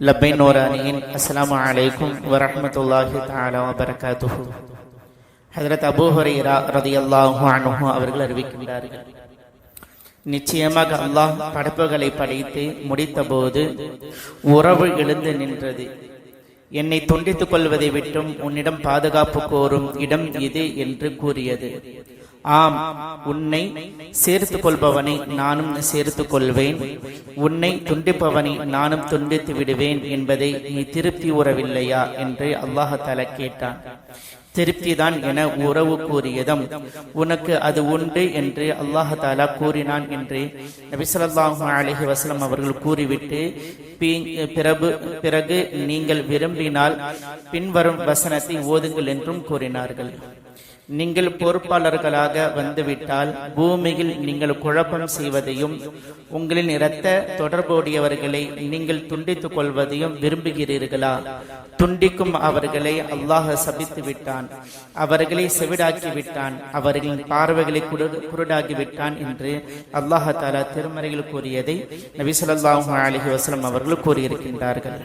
ലബൈൻ அணியின் അസ്സാം அலைக்கும் വറഹമത്തല്ലാഹി താല വബർക്കാത്തുഹു ஹதரத் அபூஹரீரா ரதி அல்லாஹு அனுஹு அவர்கள் அறிவிக்கின்றார்கள் நிச்சயமாக அல்லாஹ் படைப்புகளை படைத்து முடித்தபோது உறவு எழுந்து நின்றது என்னை துண்டித்துக் கொள்வதை விட்டும் உன்னிடம் பாதுகாப்பு கோரும் இடம் இது என்று கூறியது ஆம் உன்னை சேர்த்துக் கொள்பவனை நானும் சேர்த்துக் கொள்வேன் உன்னை துண்டிப்பவனை நானும் துண்டித்து விடுவேன் என்பதை நீ திருப்தி உறவில்லையா என்று அல்லாஹால கேட்டான். திருப்திதான் என உறவு கூறியதும் உனக்கு அது உண்டு என்று அல்லாஹாலா கூறினான் என்று நபிசல்லாஹு அலஹி வசலம் அவர்கள் கூறிவிட்டு பிறகு பிறகு நீங்கள் விரும்பினால் பின்வரும் வசனத்தை ஓதுங்கள் என்றும் கூறினார்கள். நீங்கள் பொறுப்பாளர்களாக வந்துவிட்டால் பூமியில் நீங்கள் குழப்பம் செய்வதையும் உங்களின் இரத்த தொடர்புடையவர்களை நீங்கள் துண்டித்துக் கொள்வதையும் விரும்புகிறீர்களா? துண்டிக்கும் அவர்களை அல்லாஹ் சபித்து விட்டான். அவர்களை செவிடாக்கி விட்டான். அவர்களின் பார்வைகளை குருடாகி விட்டான் என்று அல்லாஹாலா திருமறையில் கூறியதை நபி சொல்லாஹு அலஹி வசலம் அவர்கள் கூறியிருக்கின்றார்கள்.